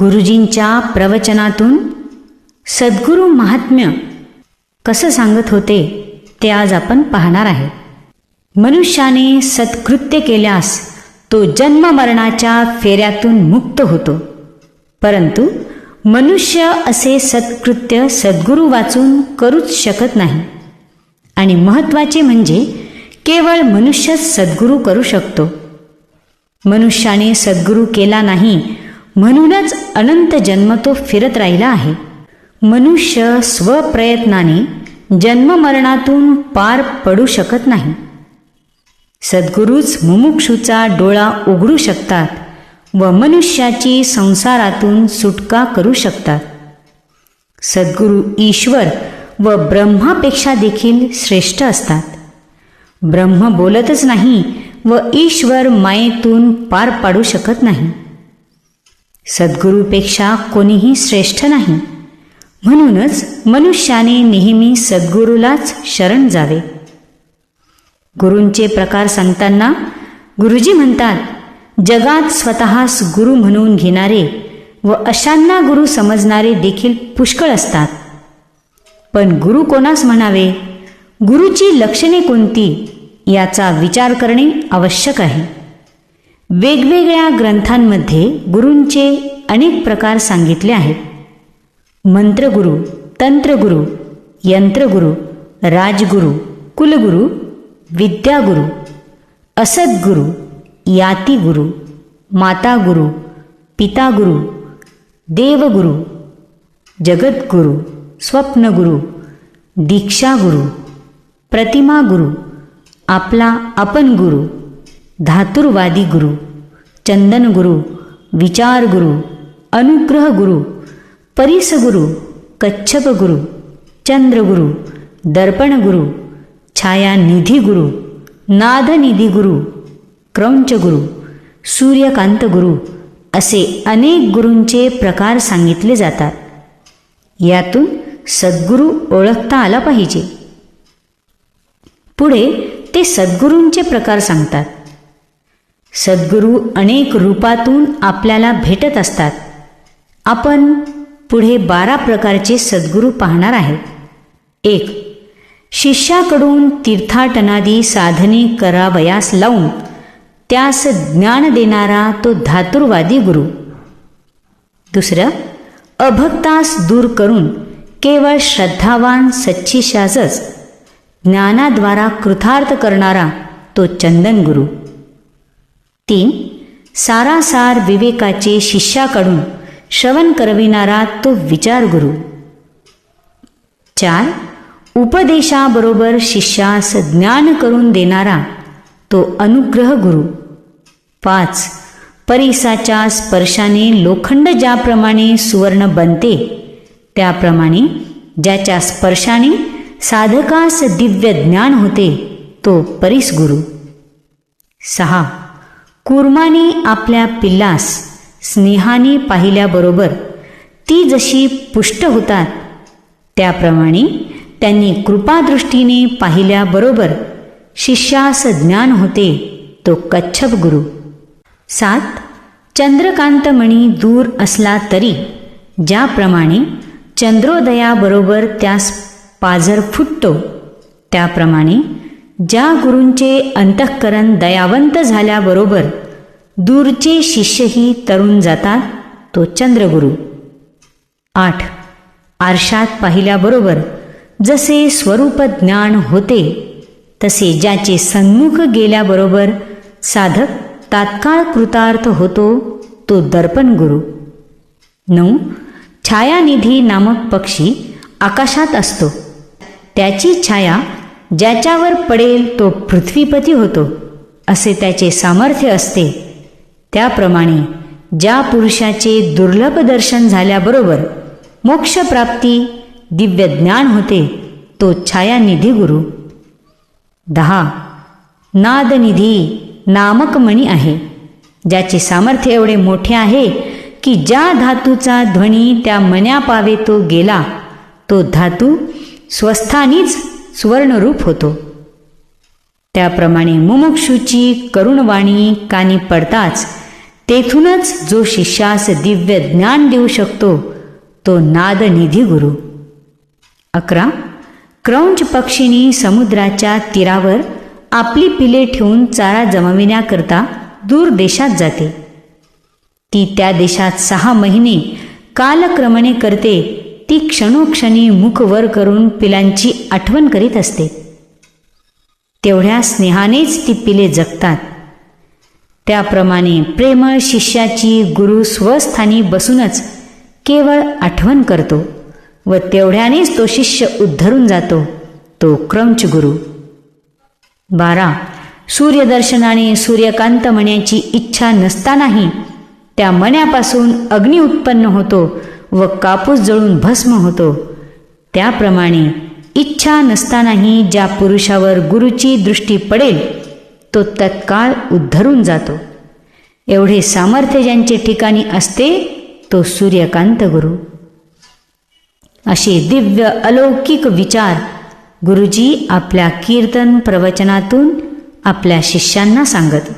गुरुजींच्या प्रवचनातून सद्गुरू महात्म्य कसं सांगत होते ते आज आपण पाहणार आहे. मनुष्याने सत्कृत्य केल्यास तो जन्ममरणाच्या फेऱ्यातून मुक्त होतो. परंतु मनुष्य असे सत्कृत्य सद्गुरू वाचून करूच शकत नाही. आणि महत्त्वाचे म्हणजे केवळ मनुष्यच सद्गुरू करू शकतो. मनुष्याने सद्गुरू केला नाही म्हणूनच अनंत जन्म तो फिरत राहिला आहे. मनुष्य स्वप्रयत्नाने जन्ममरणातून पार पडू शकत नाही. सद्गुरूच मुमुक्षूचा डोळा उघडू शकतात व मनुष्याची संसारातून सुटका करू शकतात. सद्गुरू ईश्वर व ब्रह्मापेक्षा देखील श्रेष्ठ असतात. ब्रह्म बोलतच नाही व ईश्वर मायेतून पार पाडू शकत नाही. सद्गुरूपेक्षा कोणीही श्रेष्ठ नाही. म्हणूनच मनुष्याने नेहमी सद्गुरूलाच शरण जावे. गुरूंचे प्रकार सांगताना गुरुजी म्हणतात जगात स्वतःस गुरु म्हणून घेणारे व अशांना गुरु समजणारे देखील पुष्कळ असतात. पण गुरु कोणास म्हणावे? गुरुची लक्षणे कोणती? याचा विचार करणे आवश्यक आहे. वेगवेगळ्या ग्रंथांमध्ये गुरूंचे अनेक प्रकार सांगितले आहेत. मंत्रगुरु तंत्रगुरु यंत्रगुरु राजगुरु कुलगुरु विद्यागुरु असद्गुरु यातीगुरु मातागुरु पितागुरु देवगुरु जगद्गुरु स्वप्नगुरु दीक्षागुरु प्रतिमागुरु आपला आपण गुरु धातुरवादी गुरु चंदनगुरु विचारगुरु अनुग्रहगुरु परिसगुरु कच्छपगुरु चंद्रगुरु दर्पणगुरु छायानिधी गुरु नादनिधी गुरु क्रौंचगुरु सूर्यकांत गुरु असे अनेक गुरूंचे प्रकार सांगितले जातात. यातून सद्गुरू ओळखता आला पाहिजे. पुढे ते सद्गुरूंचे प्रकार सांगतात. सद्गुरू अनेक रूपातून आपल्याला भेटत असतात. आपण पुढे बारा प्रकारचे सद्गुरू पाहणार आहेत. एक शिष्याकडून तीर्थाटनादी साधने करावयास लावून त्यास ज्ञान देणारा तो धातुरवादी गुरु. दुसरं अभक्तास दूर करून केवळ श्रद्धावान सच्चिशासच ज्ञानाद्वारा कृतार्थ करणारा तो चंदन गुरु. तीन सारासार विवेकाचे शिष्याकडून श्रवण करविणारा तो विचार गुरु चार उपदेशाबरोबर शिष्यास ज्ञान करून देणारा तो अनुग्रह गुरु. पाच परिसाच्या स्पर्शाने लोखंड ज्याप्रमाणे सुवर्ण बनते त्याप्रमाणे ज्याच्या स्पर्शाने साधकास दिव्य ज्ञान होते तो परिस गुरु सहा कुर्माने आपल्या पिल्लास स्नेहाने पाहिल्याबरोबर ती जशी पुष्ट होतात त्याप्रमाणे त्यांनी कृपादृष्टीने पाहिल्याबरोबर शिष्यास ज्ञान होते तो कच्छप गुरु. सात चंद्रकांतमणी दूर असला तरी ज्याप्रमाणे चंद्रोदयाबरोबर त्यास पाझर फुटतो त्याप्रमाणे ज्या गुरूंचे अंतःकरण दयावंत झाल्याबरोबर दूरचे शिष्यही तरुण जातात तो चंद्रगुरू. आठ. आरशात पाहिल्याबरोबर जसे स्वरूप ज्ञान होते तसे ज्याचे सन्मुख गेल्याबरोबर साधक तात्काळ कृतार्थ होतो तो दर्पण गुरु. नऊ. छायानिधी नामक पक्षी आकाशात असतो. त्याची छाया ज्याच्यावर पडेल तो पृथ्वीपती होतो असे त्याचे सामर्थ्य असते. त्याप्रमाणे ज्या पुरुषाचे दुर्लभ दर्शन झाल्याबरोबर मोक्षप्राप्ती दिव्य ज्ञान होते तो छायानिधी गुरु. दहा. नादनिधी नामक मणी आहे. ज्याचे सामर्थ्य एवढे मोठे आहे की ज्या धातूचा ध्वनी त्या मन्या पावे तो गेला तो धातू स्वस्थानीच सुवर्णरूप होतो. त्याप्रमाणे मुमुक्षूची करुणवाणी कानी पडताच तेथूनच जो शिष्यास दिव्य ज्ञान देऊ शकतो तो नादनिधी गुरु. अकरा. क्रौंच पक्षिणी समुद्राच्या तीरावर आपली पिले ठेवून चारा जमविण्याकरता दूर देशात जाते. ती त्या देशात सहा महिने कालक्रमणे करते क्षणोक्षणी मुख वर करून पिलांची आठवण करीत असते. तेवढ्या स्नेहानेच ती पिले जगतात. त्याप्रमाणे प्रेमळ शिष्याची गुरु स्वस्थानी बसूनच केवळ आठवण करतो व तेवढ्यानेच तो शिष्य उद्धरून जातो तो क्रंच गुरु. बारा. सूर्यदर्शनाने सूर्यकांत म्हणण्याची इच्छा नसतानाही त्या मण्यापासून अग्नी उत्पन्न होतो व कापूस जळून भस्म होतो. त्याप्रमाणे इच्छा नसतानाही ज्या पुरुषावर गुरुची दृष्टी पडेल तो तत्काळ उद्धरून जातो. एवढे सामर्थ्य ज्यांचे ठिकाणी असते तो सूर्यकांत गुरु. असे दिव्य अलौकिक विचार गुरुजी आपल्या कीर्तन प्रवचनातून आपल्या शिष्यांना सांगत.